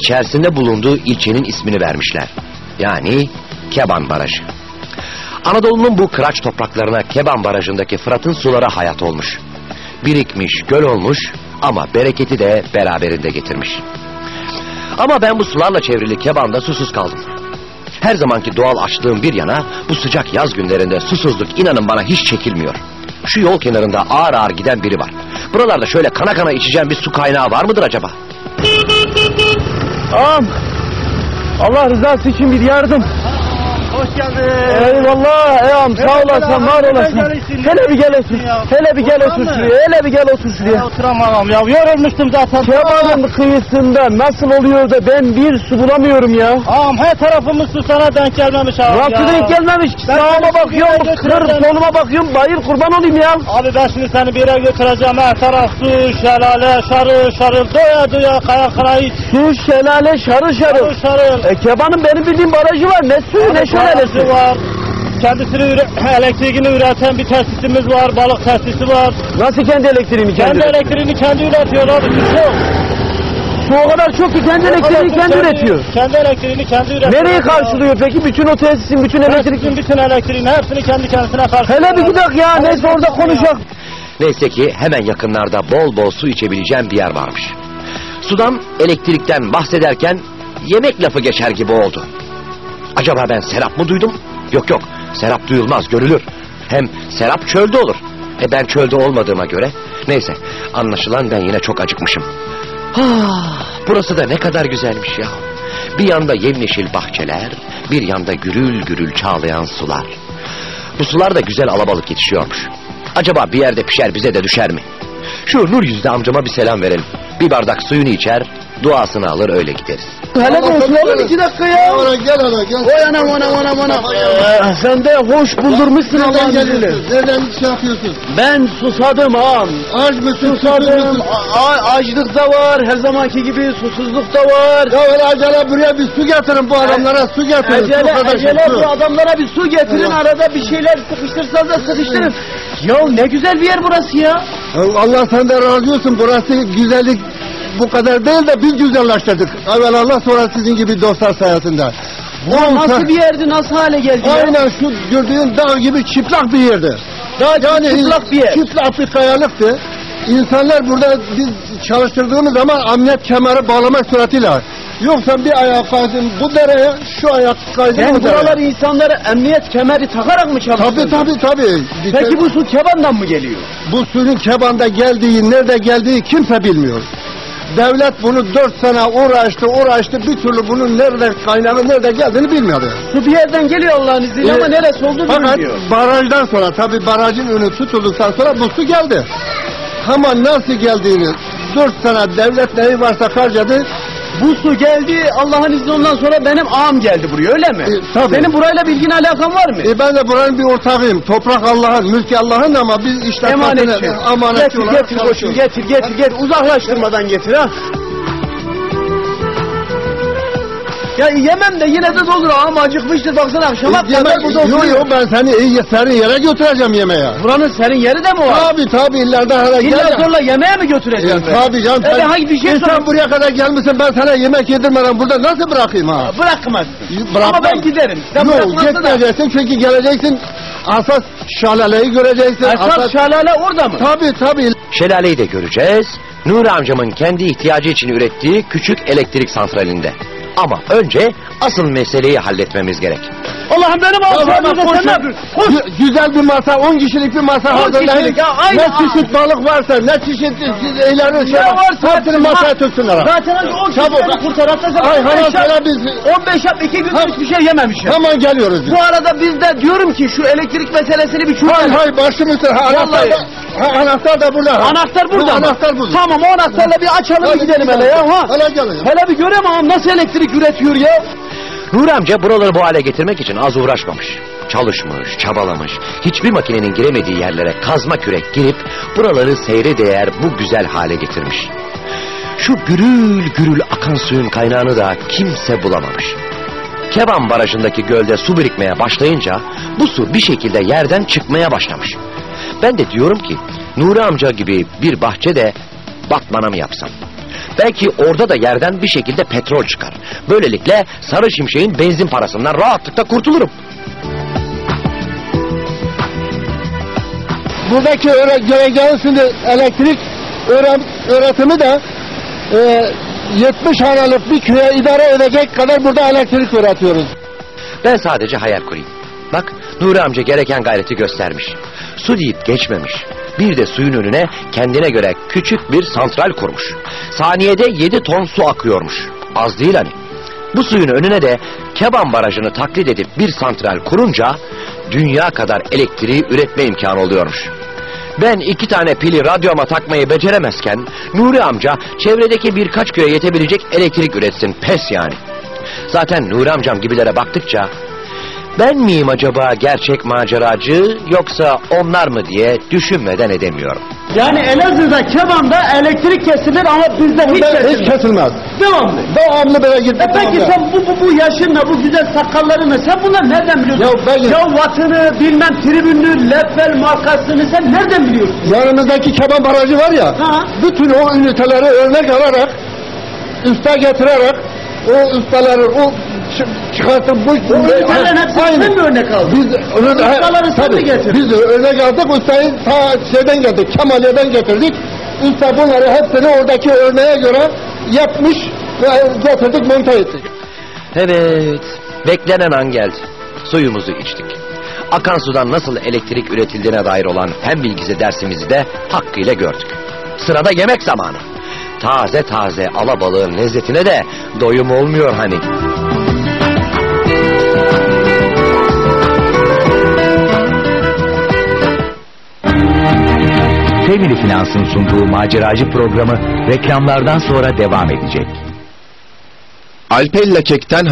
içerisinde bulunduğu ilçenin ismini vermişler. Yani Keban Barajı. Anadolu'nun bu kıraç topraklarına Keban Barajı'ndaki Fırat'ın suları hayat olmuş. Birikmiş, göl olmuş ama bereketi de beraberinde getirmiş. Ama ben bu sularla çevrili Keban'da susuz kaldım. Her zamanki doğal açlığım bir yana bu sıcak yaz günlerinde susuzluk inanın bana hiç çekilmiyor. Şu yol kenarında ağır ağır giden biri var. Buralarda şöyle kana kana içeceğim bir su kaynağı var mıdır acaba? Ağam. Allah rızası için bir yardım. Geldin. Eyvallah ağam sağ olasın var olasın. Hele bir gel otur. Hele bir gel otur şuraya. Hele bir gel otur Ya şuraya. oturamam ya. Yorulmuştum zaten. Kemal'in kıyısında nasıl oluyor da ben bir su bulamıyorum ya. Ağam her tarafımız su sana denk gelmemiş ağam Nasıl ya. denk gelmemiş Sağıma bakıyorum, kır soluma bakıyorum, bayır kurban olayım ya. Abi ben şimdi seni bir yere götüreceğim. Her taraf su, şelale, şarıl şarıl, doya doya, kaya kaya iç. Su, şelale, şarıl şarıl. Şarıl şarıl. E Keban'ın benim bildiğim barajı var. Ne suyu ne Abi, barajı var. Kendisini üre- elektriğini üreten bir tesisimiz var, balık tesisi var. Nasıl kendi elektriğini kendi? Kendi elektriğini kendi üretiyor abi. Su çok. Su o kadar çok ki kendi elektriğini kendi üretiyor. Kendi elektriğini kendi üretiyor. Nereyi karşılıyor peki? Bütün o tesisin, bütün elektrik... Elektriğin bütün elektriğini hepsini kendi kendisine karşılıyor. Hele bir gidelim ya. Neyse orada konuşak. Neyse ki hemen yakınlarda bol bol su içebileceğim bir yer varmış. Sudan, elektrikten bahsederken yemek lafı geçer gibi oldu. Acaba ben serap mı duydum? Yok yok, serap duyulmaz, görülür. Hem serap çölde olur. E ben çölde olmadığıma göre. Neyse, anlaşılan ben yine çok acıkmışım. Ah, burası da ne kadar güzelmiş ya. Bir yanda yemyeşil bahçeler, bir yanda gürül gürül çağlayan sular. Bu sular da güzel alabalık yetişiyormuş. Acaba bir yerde pişer bize de düşer mi? Şu nur yüzlü amcama bir selam verelim. Bir bardak suyunu içer, duasını alır öyle gideriz. Hele oğlum iki dakika ya. Ana gel ana gel. Oy anam anam anam anam. Sen de hoş buldurmuşsun Allah'ın izniyle. Nereden şey yapıyorsun? Ben susadım ağam. Aç mısın? Susadım. açlık da var. Her zamanki gibi susuzluk da var. Ya öyle acele buraya bir su getirin bu adamlara su getirin. Acele, acele bu adamlara bir su getirin arada bir şeyler sıkıştırsanız da sıkıştırın. Ya ne güzel bir yer burası ya. Allah senden razı olsun. Burası güzellik bu kadar değil de biz güzelleştirdik. Evvel Allah sonra sizin gibi dostlar sayesinde. Ya On nasıl bir yerdi nasıl hale geldi ya? Aynen şu gördüğün dağ gibi çıplak bir yerdi. Daha Yani çıplak bir yer. Çıplak bir kayalıktı. İnsanlar burada biz çalıştırdığımız zaman emniyet kemeri bağlamak suretiyle. Yoksa bir ayak kaydın bu dereye, şu ayak kaydın Sen bu dereye. buralar insanlara emniyet kemeri takarak mı çalıştırdın? Tabii tabii tabii. Bir Peki bu su kebandan mı geliyor? bu suyun kebanda geldiği, nerede geldiği kimse bilmiyor. Devlet bunu dört sene uğraştı, uğraştı. Bir türlü bunun nerede kaynağı, nerede geldiğini bilmiyordu. Su bir yerden geliyor Allah'ın izniyle Ee, ama neresi olduğunu Fakat bilmiyor. barajdan sonra, tabii barajın önü tutulduktan sonra bu su geldi. Ama nasıl geldiğini, dört sene devlet neyi varsa harcadı. Bu su geldi Allah'ın izni ondan sonra benim ağam geldi buraya öyle mi? E, tabii. Senin burayla bilgin alakan var mı? E ben de buranın bir ortağıyım. Toprak Allah'ın, mülki Allah'ın ama biz işletmesine, Emanetçi. amanetçi Getir olarak getir çalışıyoruz. getir getir getir uzaklaştırmadan getir ha. Ya yemem de yine de doldur ağam acıkmıştır baksana akşama E, kadar burada yo oturuyor. yo ben seni iyi senin yere götüreceğim yemeğe. Buranın senin yeri de mi var? Tabi tabi ileride hele İlla gel. zorla yemeğe mi götüreceğim ben? tabi canım. E ben hangi bir şey E, sen sorayım? buraya kadar gelmişsin ben sana yemek yedirmeden burada nasıl bırakayım ha? Bırakmazsın. Bırakmam. Ama ben giderim. Sen Yok bırakmazsın da. gitmeyeceksin çünkü geleceksin asas şalaleyi göreceksin. Esas şalale orada mı? Tabi tabi. Şelaleyi de göreceğiz. Nuri amcamın kendi ihtiyacı için ürettiği küçük elektrik santralinde. Ama önce asıl meseleyi halletmemiz gerek. Allah'ım benim ağam Ya, sen ne yapıyorsun? Koş. Güzel bir masa, 10 kişilik bir masa 10 hazırlayın. kişilik, ya, aynı Ne çeşit balık varsa, ne çeşit eylerin şey varsa Hepsini masaya tutsunlar. Zaten önce 10 Çabuk. kişileri kurtar. Hatta sen Ay 15 hala biz 15 yap 2 gündür hiçbir şey yememişim. hemen geliyoruz biz. Bu arada biz de diyorum ki şu elektrik meselesini bir Hay çözelim. hay başım üstüne. Anahtar da, ha, anahtar da burada. ha. Anahtar burada? Anahtar burada. Tamam o anahtarla bir açalım gidelim hele ya. Ha. Hele gel ya. Hele bir göreyim ağam nasıl elektrik üretiyor ya. Nuri amca buraları bu hale getirmek için az uğraşmamış. Çalışmış, çabalamış. Hiçbir makinenin giremediği yerlere kazma kürek girip buraları seyre değer bu güzel hale getirmiş. Şu gürül gürül akan suyun kaynağını da kimse bulamamış. Keban Barajı'ndaki gölde su birikmeye başlayınca bu su bir şekilde yerden çıkmaya başlamış. Ben de diyorum ki Nuri amca gibi bir bahçe de Batman'a mı yapsam? Belki orada da yerden bir şekilde petrol çıkar. Böylelikle Sarı Şimşek'in benzin parasından rahatlıkla kurtulurum. Buradaki öğre şimdi elektrik öğren öğretimi de e, 70 hanelik bir köye idare edecek kadar burada elektrik üretiyoruz. Ben sadece hayal kurayım. Bak Nuri amca gereken gayreti göstermiş. Su deyip geçmemiş. Bir de suyun önüne kendine göre küçük bir santral kurmuş. Saniyede 7 ton su akıyormuş. Az değil hani. Bu suyun önüne de Keban Barajı'nı taklit edip bir santral kurunca dünya kadar elektriği üretme imkanı oluyormuş. Ben iki tane pili radyoma takmayı beceremezken Nuri amca çevredeki birkaç köye yetebilecek elektrik üretsin pes yani. Zaten Nuri amcam gibilere baktıkça ben miyim acaba gerçek maceracı yoksa onlar mı diye düşünmeden edemiyorum. Yani Elazığ'da Keban'da elektrik kesilir ama bizde hiç Burada hiç kesilmez. kesilmez. Devamlı. Devamlı böyle gidip E peki sen bu, bu, bu yaşınla bu güzel sakallarınla sen bunları nereden biliyorsun? Ya ben- ya vatını bilmem tribünlü Leffel markasını sen nereden biliyorsun? yanımızdaki keban barajı var ya Ha. bütün o üniteleri örnek alarak üste getirerek o ustaları o çıkartıp bu ünitelerin hepsini sen mi örnek aldın? Biz ustaları sen mi getirdin? Biz örnek aldık ustayı ta şeyden geldik Kemaliye'den getirdik. Usta bunları hepsini oradaki örneğe göre yapmış ve getirdik monte ettik. Evet, beklenen an geldi. Suyumuzu içtik. Akan sudan nasıl elektrik üretildiğine dair olan fen bilgisi dersimizi de hakkıyla gördük. Sırada yemek zamanı. Taze taze alabalığın lezzetine de doyum olmuyor hani. Femini Finans'ın sunduğu maceracı programı reklamlardan sonra devam edecek. Alpella Kek'ten